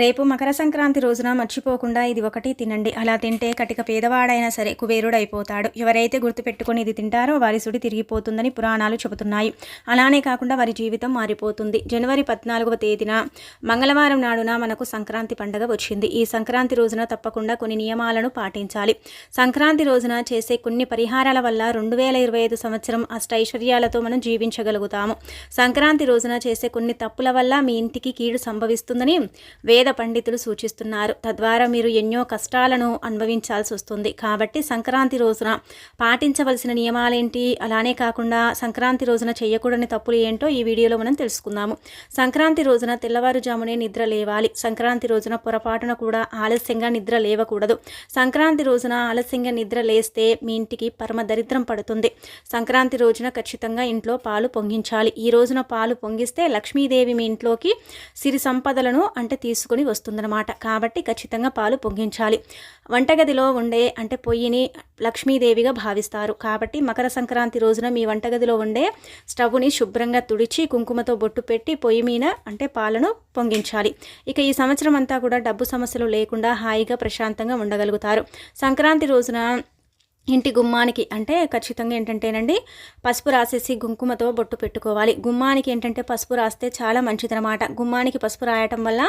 రేపు మకర సంక్రాంతి రోజున మర్చిపోకుండా ఇది ఒకటి తినండి. అలా తింటే కటిక పేదవాడైనా సరే కుబేరుడు అయిపోతాడు ఎవరైతే గుర్తుపెట్టుకొని ఇది తింటారో వారి సుడి తిరిగిపోతుందని పురాణాలు చెబుతున్నాయి. అలానే కాకుండా వారి జీవితం మారిపోతుంది. జనవరి పద్నాలుగవ తేదీన మంగళవారం నాడున మనకు సంక్రాంతి పండుగ వచ్చింది. ఈ సంక్రాంతి రోజున తప్పకుండా కొన్ని నియమాలను పాటించాలి. సంక్రాంతి రోజున చేసే కొన్ని పరిహారాల వల్ల రెండు వేల ఇరవై ఐదు సంవత్సరం అష్టైశ్వర్యాలతో మనం జీవించగలుగుతాము. సంక్రాంతి రోజున చేసే కొన్ని తప్పుల వల్ల మీ ఇంటికి కీడు సంభవిస్తుందని వే వేద పండితులు సూచిస్తున్నారు. తద్వారా మీరు ఎన్నో కష్టాలను అనుభవించాల్సి వస్తుంది. కాబట్టి సంక్రాంతి రోజున పాటించవలసిన నియమాలేంటి? అలానే కాకుండా సంక్రాంతి రోజున చేయకూడని తప్పులు ఏంటో ఈ వీడియోలో మనం తెలుసుకుందాము. సంక్రాంతి రోజున తెల్లవారుజామునే నిద్ర లేవాలి. సంక్రాంతి రోజున పొరపాటున కూడా ఆలస్యంగా నిద్ర లేవకూడదు. సంక్రాంతి రోజున ఆలస్యంగా నిద్ర లేస్తే మీ ఇంటికి పరమ దరిద్రం పడుతుంది. సంక్రాంతి రోజున ఖచ్చితంగా ఇంట్లో పాలు పొంగించాలి. ఈ రోజున పాలు పొంగిస్తే లక్ష్మీదేవి మీ ఇంట్లోకి సిరి సంపదలను అంటే తీసుకు తీసుకుని వస్తుందన్నమాట. కాబట్టి ఖచ్చితంగా పాలు పొంగించాలి. వంటగదిలో ఉండే అంటే పొయ్యిని లక్ష్మీదేవిగా భావిస్తారు. కాబట్టి మకర సంక్రాంతి రోజున మీ వంటగదిలో ఉండే స్టవ్ని శుభ్రంగా తుడిచి కుంకుమతో బొట్టు పెట్టి పొయ్యి మీద అంటే పాలను పొంగించాలి. ఇక ఈ సంవత్సరం అంతా కూడా డబ్బు సమస్యలు లేకుండా హాయిగా ప్రశాంతంగా ఉండగలుగుతారు. సంక్రాంతి రోజున ఇంటి గుమ్మానికి అంటే ఖచ్చితంగా ఏంటంటేనండి పసుపు రాసేసి కుంకుమతో బొట్టు పెట్టుకోవాలి. గుమ్మానికి ఏంటంటే పసుపు రాస్తే చాలా మంచిదనమాట గుమ్మానికి పసుపు రాయటం వల్ల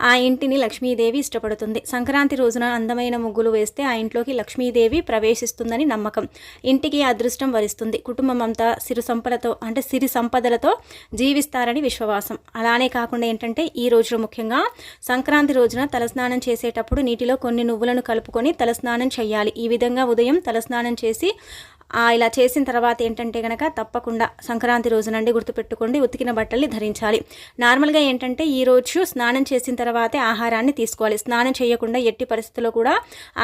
ఆ ఇంటిని లక్ష్మీదేవి ఇష్టపడుతుంది. సంక్రాంతి రోజున అందమైన ముగ్గులు వేస్తే ఆ ఇంట్లోకి లక్ష్మీదేవి ప్రవేశిస్తుందని నమ్మకం. ఇంటికి అదృష్టం వరిస్తుంది. కుటుంబం అంతా సిరి సంపదలతో అంటే సిరి సంపదలతో జీవిస్తారని విశ్వాసం. అలానే కాకుండా ఏంటంటే ఈ రోజున ముఖ్యంగా సంక్రాంతి రోజున తలస్నానం చేసేటప్పుడు నీటిలో కొన్ని నువ్వులను కలుపుకొని తలస్నానం చేయాలి ఈ విధంగా ఉదయం తలస్నానం చేసి ఇలా చేసిన తర్వాత ఏంటంటే కనుక తప్పకుండా సంక్రాంతి రోజునండి గుర్తుపెట్టుకోండి ఉతికిన బట్టల్ని ధరించాలి. నార్మల్గా ఏంటంటే ఈ రోజు స్నానం చేసిన తర్వాతే ఆహారాన్ని తీసుకోవాలి. స్నానం చేయకుండా ఎట్టి పరిస్థితుల్లో కూడా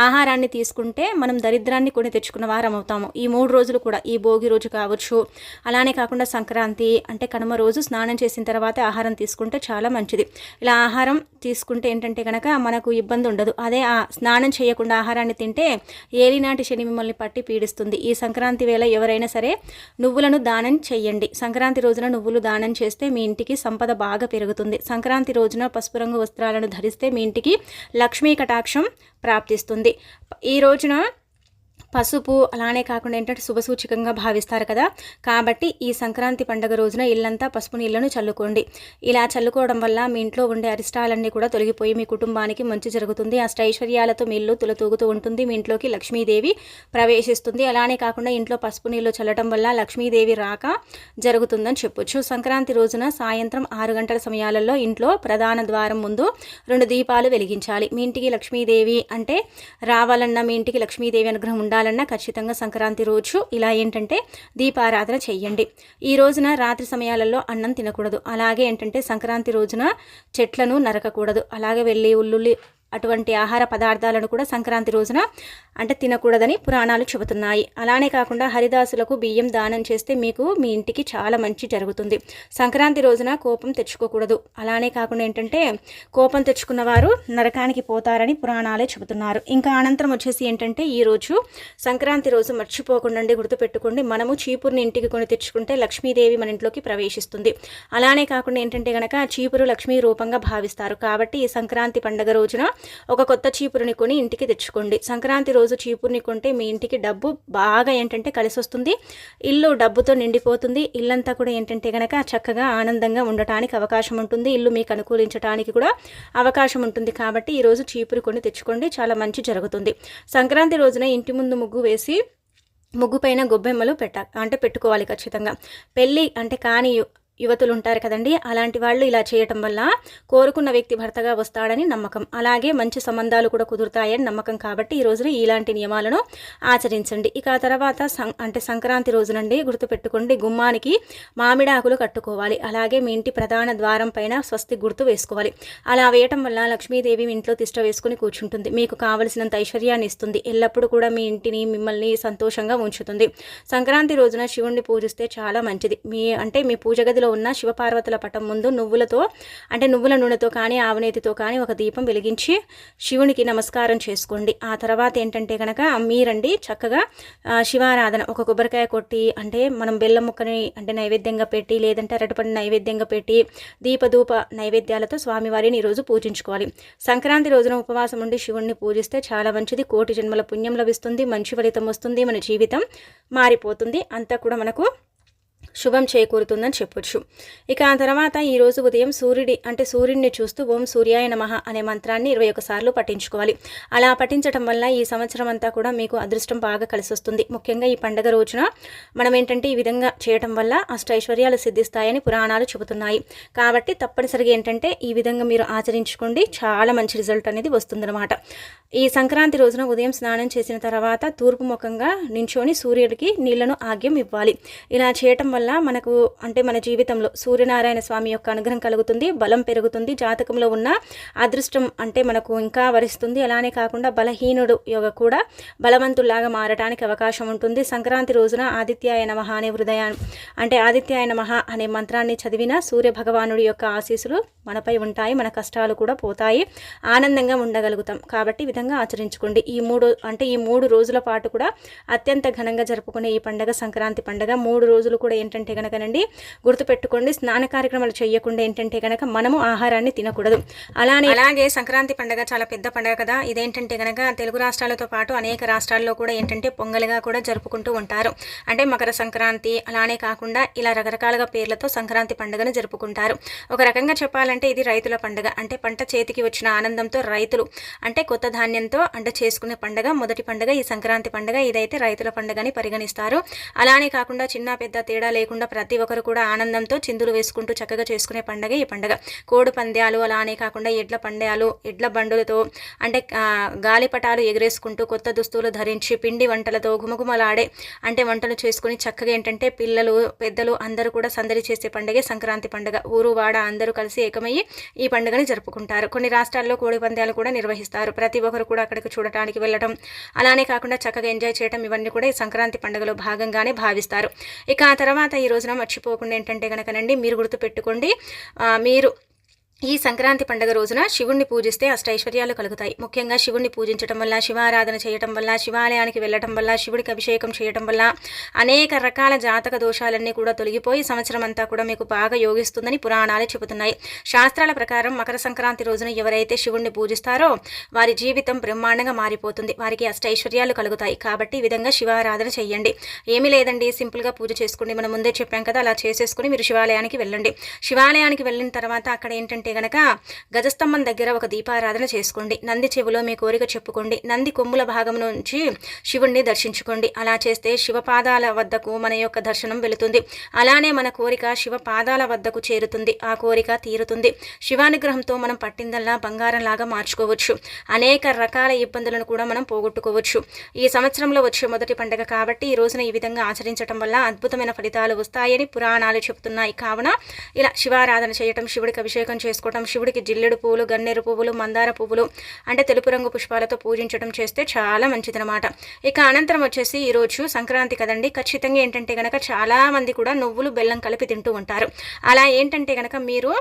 ఆహారాన్ని తీసుకుంటే మనం దరిద్రాన్ని కొని తెచ్చుకున్న వారం అవుతాము. ఈ మూడు రోజులు కూడా ఈ భోగి రోజు కావచ్చు అలానే కాకుండా సంక్రాంతి అంటే కనుమ రోజు స్నానం చేసిన తర్వాత ఆహారం తీసుకుంటే చాలా మంచిది. ఇలా ఆహారం తీసుకుంటే ఏంటంటే కనుక మనకు ఇబ్బంది ఉండదు అదే ఆ స్నానం చేయకుండా ఆహారాన్ని తింటే ఏలినాటి శని మిమ్మల్ని పట్టి పీడిస్తుంది. ఈ సంక్రాంతి వేళ ఎవరైనా సరే నువ్వులను దానం చేయండి సంక్రాంతి రోజున నువ్వులు దానం చేస్తే మీ ఇంటికి సంపద బాగా పెరుగుతుంది. సంక్రాంతి రోజున పసుపు రంగు వస్త్రాలను ధరిస్తే మీ ఇంటికి లక్ష్మీ కటాక్షం ప్రాప్తిస్తుంది. ఈ రోజున పసుపు అలానే కాకుండా ఏంటంటే శుభసూచకంగా భావిస్తారు కదా. కాబట్టి ఈ సంక్రాంతి పండుగ రోజున ఇల్లంతా పసుపు నీళ్ళను చల్లుకోండి. ఇలా చల్లుకోవడం వల్ల మీ ఇంట్లో ఉండే అరిష్టాలన్నీ కూడా తొలగిపోయి మీ కుటుంబానికి మంచి జరుగుతుంది. అష్టైశ్వర్యాలతో మీ ఇల్లు తులతూగుతూ ఉంటుంది. మీ ఇంట్లోకి లక్ష్మీదేవి ప్రవేశిస్తుంది. అలానే కాకుండా ఇంట్లో పసుపు నీళ్ళు చల్లడం వల్ల లక్ష్మీదేవి రాక జరుగుతుందని చెప్పొచ్చు. సంక్రాంతి రోజున సాయంత్రం ఆరు గంటల సమయాలలో ఇంట్లో ప్రధాన ద్వారం ముందు రెండు దీపాలు వెలిగించాలి. మీ ఇంటికి లక్ష్మీదేవి అంటే రావాలన్నా మీ ఇంటికి లక్ష్మీదేవి అనుగ్రహం ఉండాలి. ఉండాలన్నా ఖచ్చితంగా సంక్రాంతి రోజు ఇలా ఏంటంటే దీపారాధన చెయ్యండి. ఈ రోజున రాత్రి సమయాలలో అన్నం తినకూడదు. అలాగే ఏంటంటే సంక్రాంతి రోజున చెట్లను నరకకూడదు. అలాగే వెళ్ళి ఉల్లుల్లి అటువంటి ఆహార పదార్థాలను కూడా సంక్రాంతి రోజున అంటే తినకూడదని పురాణాలు చెబుతున్నాయి. అలానే కాకుండా హరిదాసులకు బియ్యం దానం చేస్తే మీకు మీ ఇంటికి చాలా మంచి జరుగుతుంది. సంక్రాంతి రోజున కోపం తెచ్చుకోకూడదు. అలానే కాకుండా ఏంటంటే కోపం తెచ్చుకున్న వారు నరకానికి పోతారని పురాణాలే చెబుతున్నారు. ఇంకా అనంతరం వచ్చేసి ఏంటంటే ఈరోజు సంక్రాంతి రోజు మర్చిపోకుండా గుర్తుపెట్టుకోండి. మనము చీపురుని ఇంటికి కొని తెచ్చుకుంటే లక్ష్మీదేవి మన ఇంట్లోకి ప్రవేశిస్తుంది. అలానే కాకుండా ఏంటంటే గనక చీపురు లక్ష్మీ రూపంగా భావిస్తారు. కాబట్టి ఈ సంక్రాంతి పండుగ రోజున ఒక కొత్త చీపురుని కొని ఇంటికి తెచ్చుకోండి. సంక్రాంతి రోజు చీపురుని కొంటే మీ ఇంటికి డబ్బు బాగా ఏంటంటే కలిసి వస్తుంది ఇల్లు డబ్బుతో నిండిపోతుంది. ఇల్లంతా కూడా ఏంటంటే కనుక చక్కగా ఆనందంగా ఉండటానికి అవకాశం ఉంటుంది. ఇల్లు మీకు అనుకూలించడానికి కూడా అవకాశం ఉంటుంది. కాబట్టి ఈరోజు చీపురు కొని తెచ్చుకోండి. చాలా మంచి జరుగుతుంది. సంక్రాంతి రోజున ఇంటి ముందు ముగ్గు వేసి ముగ్గు పైన గొబ్బెమ్మలు పెట్ట అంటే పెట్టుకోవాలి ఖచ్చితంగా. పెళ్ళి అంటే కాని యువతులు ఉంటారు కదండి. అలాంటి వాళ్ళు ఇలా చేయటం వల్ల కోరుకున్న వ్యక్తి భర్తగా వస్తాడని నమ్మకం. అలాగే మంచి సంబంధాలు కూడా కుదురుతాయని నమ్మకం కాబట్టి ఈ రోజున ఇలాంటి నియమాలను ఆచరించండి. ఇక ఆ తర్వాత సం అంటే సంక్రాంతి రోజునండి గుర్తుపెట్టుకోండి. గుమ్మానికి మామిడాకులు కట్టుకోవాలి. అలాగే మీ ఇంటి ప్రధాన ద్వారం పైన స్వస్తి గుర్తు వేసుకోవాలి. అలా వేయటం వల్ల లక్ష్మీదేవి మీ ఇంట్లో తిష్ట వేసుకుని కూర్చుంటుంది. మీకు కావలసినంత ఐశ్వర్యాన్ని ఇస్తుంది. ఎల్లప్పుడూ కూడా మీ ఇంటిని మిమ్మల్ని సంతోషంగా ఉంచుతుంది. సంక్రాంతి రోజున శివుణ్ణి పూజిస్తే చాలా మంచిది. మీ అంటే మీ పూజ గదిలో ఉన్న శివపార్వతుల పటం ముందు నువ్వులతో అంటే నువ్వుల నూనెతో కానీ ఆవనేతితో కానీ ఒక దీపం వెలిగించి శివునికి నమస్కారం చేసుకోండి. ఆ తర్వాత ఏంటంటే కనుక మీరండి చక్కగా శివారాధన ఒక కొబ్బరికాయ కొట్టి అంటే మనం బెల్లం ముక్కని అంటే నైవేద్యంగా పెట్టి లేదంటే అరటిపండు నైవేద్యంగా పెట్టి దీపధూప నైవేద్యాలతో స్వామివారిని ఈరోజు పూజించుకోవాలి. సంక్రాంతి రోజున ఉపవాసం ఉండి శివుణ్ణి పూజిస్తే చాలా మంచిది. కోటి జన్మల పుణ్యం లభిస్తుంది మంచి ఫలితం వస్తుంది మన జీవితం మారిపోతుంది. అంతా కూడా మనకు శుభం చేకూరుతుందని చెప్పొచ్చు. ఇక ఆ తర్వాత ఈరోజు ఉదయం సూర్యుడి అంటే సూర్యుడిని చూస్తూ ఓం సూర్యాయ నమః అనే మంత్రాన్ని ఇరవై ఒకసార్లు పఠించుకోవాలి. అలా పఠించడం వల్ల ఈ సంవత్సరం అంతా కూడా మీకు అదృష్టం బాగా కలిసి వస్తుంది ముఖ్యంగా ఈ పండగ రోజున మనం ఏంటంటే ఈ విధంగా చేయటం వల్ల అష్టైశ్వర్యాలు సిద్ధిస్తాయని పురాణాలు చెబుతున్నాయి. కాబట్టి తప్పనిసరిగా ఏంటంటే ఈ విధంగా మీరు ఆచరించుకోండి. చాలా మంచి రిజల్ట్ అనేది వస్తుందన్నమాట. ఈ సంక్రాంతి రోజున ఉదయం స్నానం చేసిన తర్వాత తూర్పు ముఖంగా నించోని సూర్యుడికి నీళ్ళను ఆగ్యం ఇవ్వాలి. ఇలా చేయటం వల్ల వల్ల మనకు అంటే మన జీవితంలో సూర్యనారాయణ స్వామి యొక్క అనుగ్రహం కలుగుతుంది బలం పెరుగుతుంది జాతకంలో ఉన్న అదృష్టం అంటే మనకు ఇంకా వరిస్తుంది. అలానే కాకుండా బలహీనుడు యోగ కూడా బలవంతుల్లాగా మారడానికి అవకాశం ఉంటుంది. సంక్రాంతి రోజున ఆదిత్యాయ నమ అనే హృదయాన్ని అంటే ఆదిత్యాయ నమ అనే మంత్రాన్ని చదివిన సూర్య భగవానుడి యొక్క ఆశీస్సులు మనపై ఉంటాయి మన కష్టాలు కూడా పోతాయి ఆనందంగా ఉండగలుగుతాం. కాబట్టి విధంగా ఆచరించుకోండి. ఈ మూడు అంటే ఈ మూడు రోజుల పాటు కూడా అత్యంత ఘనంగా జరుపుకునే ఈ పండుగ సంక్రాంతి పండుగ. మూడు రోజులు కూడా ఏంటంటే కనుకనండి గుర్తుపెట్టుకోండి స్నాన కార్యక్రమాలు చేయకుండా ఏంటంటే కనుక మనము ఆహారాన్ని తినకూడదు. అలానే అలాగే సంక్రాంతి పండుగ చాలా పెద్ద పండుగ కదా. ఇదేంటంటే కనుక తెలుగు రాష్ట్రాలతో పాటు అనేక రాష్ట్రాల్లో కూడా ఏంటంటే పొంగల్గా కూడా జరుపుకుంటూ ఉంటారు. అంటే మకర సంక్రాంతి అలానే కాకుండా ఇలా రకరకాలుగా పేర్లతో సంక్రాంతి పండుగను జరుపుకుంటారు. ఒక రకంగా చెప్పాలంటే ఇది రైతుల పండుగ. అంటే పంట చేతికి వచ్చిన ఆనందంతో రైతులు అంటే కొత్త ధాన్యంతో అంటే చేసుకునే పండుగ మొదటి పండుగ ఈ సంక్రాంతి పండుగ. ఇదైతే రైతుల పండుగని పరిగణిస్తారు. అలానే కాకుండా చిన్న పెద్ద తేడా లేకుండా ప్రతి ఒక్కరు కూడా ఆనందంతో చిందులు వేసుకుంటూ చక్కగా చేసుకునే పండుగ ఈ పండగ. కోడి పంద్యాలు అలానే కాకుండా ఎడ్ల పంద్యాలు ఎడ్ల బండులతో అంటే గాలిపటాలు ఎగరేసుకుంటూ కొత్త దుస్తులు ధరించి పిండి వంటలతో గుమగుమలాడే అంటే వంటలు చేసుకుని చక్కగా ఏంటంటే పిల్లలు పెద్దలు అందరూ కూడా సందడి చేసే పండగే సంక్రాంతి పండుగ. ఊరు వాడ అందరూ కలిసి ఏకమయ్యి ఈ పండుగని జరుపుకుంటారు. కొన్ని రాష్ట్రాల్లో కోడి పందాలు కూడా నిర్వహిస్తారు. ప్రతి ఒక్కరు కూడా అక్కడికి చూడటానికి వెళ్ళడం అలానే కాకుండా చక్కగా ఎంజాయ్ చేయడం ఇవన్నీ కూడా ఈ సంక్రాంతి పండుగలో భాగంగానే భావిస్తారు. ఇక ఆ తర్వాత తర్వాత ఈ రోజున మర్చిపోకుండా ఏంటంటే కనుకనండి మీరు గుర్తుపెట్టుకోండి. మీరు ఈ సంక్రాంతి పండుగ రోజున శివుణ్ణి పూజిస్తే అష్టైశ్వర్యాలు కలుగుతాయి. ముఖ్యంగా శివుణ్ణి పూజించడం వల్ల శివారాధన చేయటం వల్ల శివాలయానికి వెళ్ళటం వల్ల శివుడికి అభిషేకం చేయటం వల్ల అనేక రకాల జాతక దోషాలన్నీ కూడా తొలగిపోయి సంవత్సరం అంతా కూడా మీకు బాగా యోగిస్తుందని పురాణాలు చెబుతున్నాయి. శాస్త్రాల ప్రకారం మకర సంక్రాంతి రోజున ఎవరైతే శివుణ్ణి పూజిస్తారో వారి జీవితం బ్రహ్మాండంగా మారిపోతుంది. వారికి అష్టైశ్వర్యాలు కలుగుతాయి. కాబట్టి ఈ విధంగా శివారాధన చేయండి. ఏమీ లేదండి సింపుల్గా పూజ చేసుకోండి. మనం ముందే చెప్పాం కదా అలా చేసేసుకుని మీరు శివాలయానికి వెళ్ళండి. శివాలయానికి వెళ్ళిన తర్వాత అక్కడ ఏంటంటే గనక గజస్తంభం దగ్గర ఒక దీపారాధన చేసుకోండి. నంది చెవిలో మీ కోరిక చెప్పుకోండి. నంది కొమ్ముల భాగం నుంచి శివుణ్ణి దర్శించుకోండి. అలా చేస్తే శివపాదాల వద్దకు మన యొక్క దర్శనం వెళుతుంది. అలానే మన కోరిక శివ పాదాల వద్దకు చేరుతుంది. ఆ కోరిక తీరుతుంది. శివానుగ్రహంతో మనం పట్టిందల్లా బంగారం లాగా మార్చుకోవచ్చు. అనేక రకాల ఇబ్బందులను కూడా మనం పోగొట్టుకోవచ్చు. ఈ సంవత్సరంలో వచ్చే మొదటి పండుగ కాబట్టి ఈ రోజున ఈ విధంగా ఆచరించడం వల్ల అద్భుతమైన ఫలితాలు వస్తాయని పురాణాలు చెబుతున్నాయి కావున ఇలా శివారాధన చేయటం శివుడికి అభిషేకం చేయడం చేసుకోవటం శివుడికి జిల్లెడు పువ్వులు గన్నేరు పువ్వులు మందార పువ్వులు అంటే తెలుపు రంగు పుష్పాలతో పూజించడం చేస్తే చాలా మంచిదనమాట ఇక అనంతరం వచ్చేసి ఈరోజు సంక్రాంతి కదండి. ఖచ్చితంగా ఏంటంటే కనుక చాలామంది కూడా నువ్వులు బెల్లం కలిపి తింటూ ఉంటారు. అలా ఏంటంటే కనుక మీరు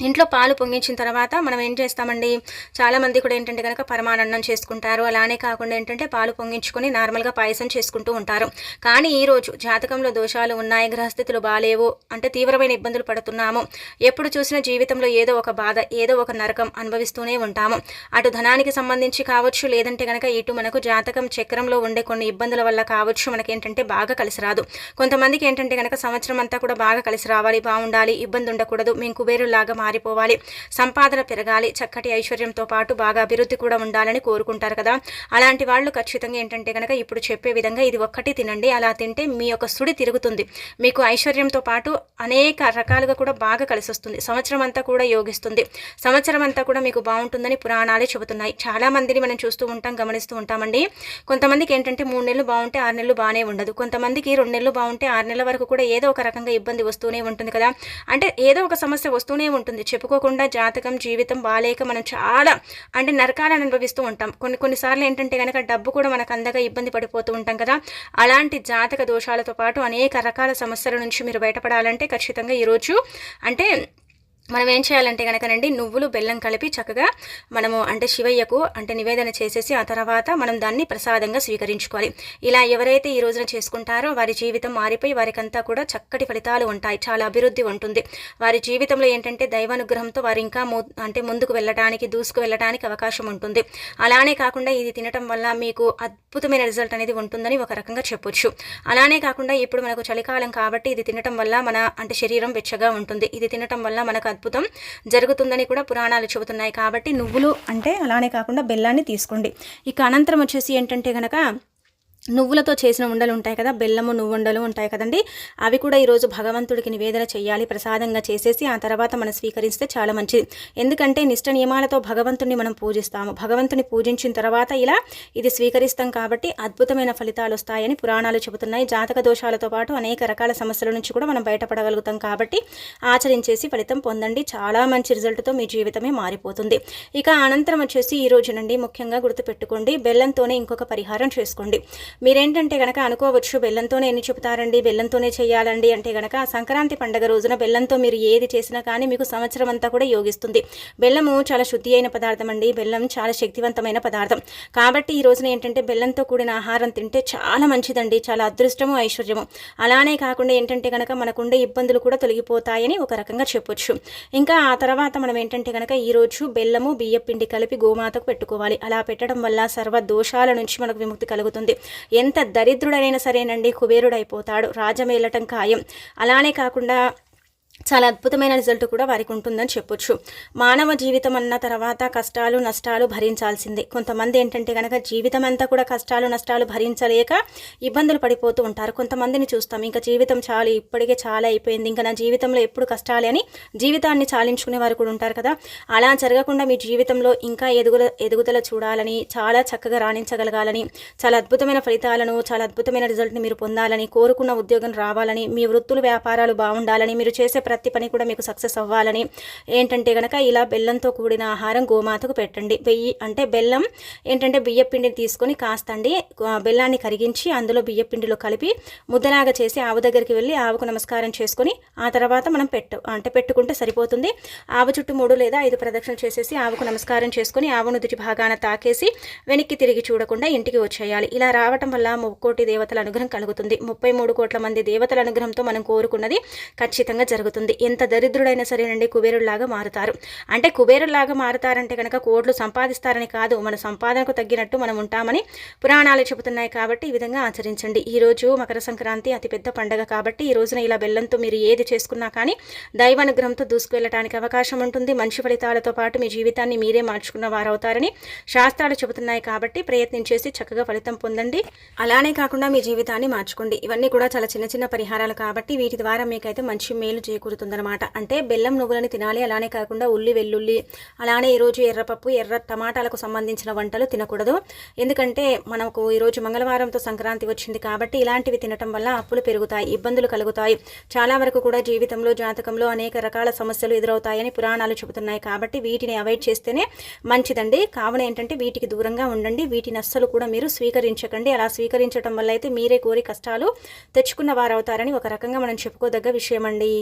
ఇంట్లో పాలు పొంగించిన తర్వాత మనం ఏం చేస్తామండి? చాలామంది కూడా ఏంటంటే కనుక పరమానందం చేసుకుంటారు. అలానే కాకుండా ఏంటంటే పాలు పొంగించుకొని నార్మల్గా పాయసం చేసుకుంటూ ఉంటారు. కానీ ఈరోజు జాతకంలో దోషాలు ఉన్నాయి గ్రహస్థితులు బాగాలేవు అంటే తీవ్రమైన ఇబ్బందులు పడుతున్నాము. ఎప్పుడు చూసిన జీవితంలో ఏదో ఒక బాధ ఏదో ఒక నరకం అనుభవిస్తూనే ఉంటాము. అటు ధనానికి సంబంధించి కావచ్చు లేదంటే కనుక ఇటు మనకు జాతకం చక్రంలో ఉండే కొన్ని ఇబ్బందుల వల్ల కావచ్చు మనకి ఏంటంటే బాగా కలిసి రాదు. కొంతమందికి ఏంటంటే కనుక సంవత్సరం అంతా కూడా బాగా కలిసి రావాలి బాగుండాలి ఇబ్బంది ఉండకూడదు మేము కుబేరులాగా మారిపోవాలి. సంపాదన పెరగాలి. చక్కటి ఐశ్వర్యంతో పాటు బాగా అభివృద్ధి కూడా ఉండాలని కోరుకుంటారు కదా. అలాంటి వాళ్ళు ఖచ్చితంగా ఏంటంటే కనుక ఇప్పుడు చెప్పే విధంగా ఇది ఒక్కటి తినండి. అలా తింటే మీ యొక్క సుడి తిరుగుతుంది. మీకు ఐశ్వర్యంతో పాటు అనేక రకాలుగా కూడా బాగా కలిసి వస్తుంది సంవత్సరం అంతా కూడా యోగిస్తుంది. సంవత్సరం అంతా కూడా మీకు బాగుంటుందని పురాణాలే చెబుతున్నాయి. చాలా మందిని మనం చూస్తూ ఉంటాం గమనిస్తూ ఉంటామండి. కొంతమందికి ఏంటంటే మూడు నెలలు బాగుంటే ఆరు నెలలు బాగానే ఉండదు. కొంతమందికి రెండు నెలలు బాగుంటే ఆరు నెలల వరకు కూడా ఏదో ఒక రకంగా ఇబ్బంది వస్తూనే ఉంటుంది కదా. అంటే ఏదో ఒక సమస్య వస్తూనే ఉంటుంది. ఉంటుంది చెప్పుకోకుండా జాతకం జీవితం బాలేక మనం చాలా అంటే నరకాలను అనుభవిస్తూ ఉంటాం. కొన్ని కొన్నిసార్లు ఏంటంటే కనుక డబ్బు కూడా మనకు అందగా ఇబ్బంది పడిపోతూ ఉంటాం కదా. అలాంటి జాతక దోషాలతో పాటు అనేక రకాల సమస్యల నుంచి మీరు బయటపడాలంటే ఖచ్చితంగా ఈరోజు అంటే మనం ఏం చేయాలంటే కనుకనండి నువ్వులు బెల్లం కలిపి చక్కగా మనము అంటే శివయ్యకు అంటే నివేదన చేసేసి ఆ తర్వాత మనం దాన్ని ప్రసాదంగా స్వీకరించుకోవాలి. ఇలా ఎవరైతే ఈ రోజున చేసుకుంటారో వారి జీవితం మారిపోయి వారికంతా కూడా చక్కటి ఫలితాలు ఉంటాయి. చాలా అభివృద్ధి ఉంటుంది. వారి జీవితంలో ఏంటంటే దైవానుగ్రహంతో వారు ఇంకా అంటే ముందుకు వెళ్ళడానికి దూసుకు వెళ్ళడానికి అవకాశం ఉంటుంది. అలానే కాకుండా ఇది తినటం వల్ల మీకు అద్భుతమైన రిజల్ట్ అనేది ఉంటుందని ఒక రకంగా చెప్పొచ్చు. అలానే కాకుండా ఇప్పుడు మనకు చలికాలం కాబట్టి ఇది తినటం వల్ల మన అంటే శరీరం వెచ్చగా ఉంటుంది. ఇది తినటం వల్ల మనకు అద్భుతం జరుగుతుందని కూడా పురాణాలు చెబుతున్నాయి. కాబట్టి నువ్వులు అంటే అలానే కాకుండా బెల్లాన్ని తీసుకోండి. ఇక అనంతరం వచ్చేసి ఏంటంటే కనుక నువ్వులతో చేసిన ఉండలు ఉంటాయి కదా బెల్లము నువ్వుండలు ఉంటాయి కదండి. అవి కూడా ఈరోజు భగవంతుడికి నివేదన చేయాలి ప్రసాదంగా చేసేసి ఆ తర్వాత మనం స్వీకరిస్తే చాలా మంచిది. ఎందుకంటే నిష్ట నియమాలతో భగవంతుడిని మనం పూజిస్తాము. భగవంతుని పూజించిన తర్వాత ఇలా ఇది స్వీకరిస్తాం కాబట్టి అద్భుతమైన ఫలితాలు వస్తాయని పురాణాలు చెబుతున్నాయి. జాతక దోషాలతో పాటు అనేక రకాల సమస్యల నుంచి కూడా మనం బయటపడగలుగుతాం కాబట్టి ఆచరించేసి ఫలితం పొందండి. చాలా మంచి రిజల్ట్తో మీ జీవితమే మారిపోతుంది. ఇక అనంతరం వచ్చేసి ఈ రోజునండి ముఖ్యంగా గుర్తుపెట్టుకోండి. బెల్లంతోనే ఇంకొక పరిహారం చేసుకోండి. మీరేంటంటే గనక అనుకోవచ్చు బెల్లంతోనే ఎన్ని చెబుతారండి బెల్లంతోనే చేయాలండి అంటే గనక సంక్రాంతి పండుగ రోజున బెల్లంతో మీరు ఏది చేసినా కానీ మీకు సంవత్సరం అంతా కూడా యోగిస్తుంది. బెల్లము చాలా శుద్ధి అయిన పదార్థం అండి. బెల్లం చాలా శక్తివంతమైన పదార్థం. కాబట్టి ఈ రోజున ఏంటంటే బెల్లంతో కూడిన ఆహారం తింటే చాలా మంచిదండి. చాలా అదృష్టము ఐశ్వర్యము. అలానే కాకుండా ఏంటంటే కనుక మనకుండే ఇబ్బందులు కూడా తొలగిపోతాయని ఒక రకంగా చెప్పొచ్చు. ఇంకా ఆ తర్వాత మనం ఏంటంటే కనుక ఈరోజు బెల్లము బియ్యపిండి కలిపి గోమాతకు పెట్టుకోవాలి. అలా పెట్టడం వల్ల సర్వ దోషాల నుంచి మనకు విముక్తి కలుగుతుంది. ఎంత దరిద్రుడైనా సరేనండి కుబేరుడైపోతాడు రాజమేలటం ఖాయం. అలానే కాకుండా చాలా అద్భుతమైన రిజల్ట్ కూడా వారికి ఉంటుందని చెప్పొచ్చు. మానవ జీవితం అన్న తర్వాత కష్టాలు నష్టాలు భరించాల్సిందే. కొంతమంది ఏంటంటే కనుక జీవితం అంతా కూడా కష్టాలు నష్టాలు భరించలేక ఇబ్బందులు పడిపోతూ ఉంటారు. కొంతమందిని చూస్తాం. ఇంకా జీవితం చాలు ఇప్పటికే చాలా అయిపోయింది. ఇంకా నా జీవితంలో ఎప్పుడు కష్టాలే అని జీవితాన్ని చాలించుకునే వారు కూడా ఉంటారు కదా. అలా జరగకుండా మీ జీవితంలో ఇంకా ఎదుగుల ఎదుగుదల చూడాలని చాలా చక్కగా రాణించగలగాలని చాలా అద్భుతమైన ఫలితాలను చాలా అద్భుతమైన రిజల్ట్ని మీరు పొందాలని కోరుకున్న ఉద్యోగం రావాలని మీ వృత్తులు వ్యాపారాలు బాగుండాలని మీరు చేసే ప్రతి పని కూడా మీకు సక్సెస్ అవ్వాలని. ఏంటంటే కనుక ఇలా బెల్లంతో కూడిన ఆహారం గోమాతకు పెట్టండి. వెయ్యి అంటే బెల్లం ఏంటంటే బియ్యపిండిని తీసుకొని కాస్తండి బెల్లాన్ని కరిగించి అందులో బియ్యపిండిలో కలిపి ముద్దలాగా చేసి ఆవు దగ్గరికి వెళ్ళి ఆవుకు నమస్కారం చేసుకొని ఆ తర్వాత మనం పెట్టు అంటే పెట్టుకుంటే సరిపోతుంది. ఆవు చుట్టూ మూడు లేదా ఐదు ప్రదక్షిణలు చేసేసి ఆవుకు నమస్కారం చేసుకొని ఆవును నుదుటి భాగాన తాకేసి వెనక్కి తిరిగి చూడకుండా ఇంటికి వచ్చేయాలి. ఇలా రావటం వల్ల ముక్కోటి దేవతల అనుగ్రహం కలుగుతుంది. ముప్పై మూడు కోట్ల మంది దేవతల అనుగ్రహంతో మనం కోరుకున్నది ఖచ్చితంగా జరుగుతుంది. జరుగుతుంది. ఎంత దరిద్రుడైనా సరేనండి కుబేరులాగా మారుతారు. అంటే కుబేరులాగా మారుతారంటే కనుక కోట్లు సంపాదిస్తారని కాదు మన సంపాదనకు తగ్గినట్టు మనం ఉంటామని పురాణాలు చెబుతున్నాయి కాబట్టి ఈ విధంగా ఆచరించండి. ఈరోజు మకర సంక్రాంతి అతిపెద్ద పండగ కాబట్టి ఈ రోజున ఇలా బెల్లంతో మీరు ఏది చేసుకున్నా కానీ దైవానుగ్రహంతో దూసుకువెళ్ళడానికి అవకాశం ఉంటుంది. మంచి ఫలితాలతో పాటు మీ జీవితాన్ని మీరే మార్చుకున్న వారవుతారని శాస్త్రాలు చెబుతున్నాయి కాబట్టి ప్రయత్నం చేసి చక్కగా ఫలితం పొందండి. అలానే కాకుండా మీ జీవితాన్ని మార్చుకోండి. ఇవన్నీ కూడా చాలా చిన్న చిన్న పరిహారాలు కాబట్టి వీటి ద్వారా మీకైతే మంచి మేలు చేకూరు చేకూరుతుందనమాట అంటే బెల్లం నువ్వులని తినాలి అలానే కాకుండా ఉల్లి వెల్లుల్లి అలానే ఈరోజు ఎర్రపప్పు ఎర్ర టమాటాలకు సంబంధించిన వంటలు తినకూడదు. ఎందుకంటే మనకు ఈరోజు మంగళవారంతో సంక్రాంతి వచ్చింది కాబట్టి ఇలాంటివి తినటం వల్ల అప్పులు పెరుగుతాయి ఇబ్బందులు కలుగుతాయి. చాలా వరకు కూడా జీవితంలో జాతకంలో అనేక రకాల సమస్యలు ఎదురవుతాయని పురాణాలు చెబుతున్నాయి కాబట్టి వీటిని అవాయిడ్ చేస్తేనే మంచిదండి. కావున ఏంటంటే వీటికి దూరంగా ఉండండి వీటిని అస్సలు కూడా మీరు స్వీకరించకండి. అలా స్వీకరించడం వల్ల అయితే మీరే కోరి కష్టాలు తెచ్చుకున్న వారవుతారని ఒక రకంగా మనం చెప్పుకోదగ్గ విషయం అండి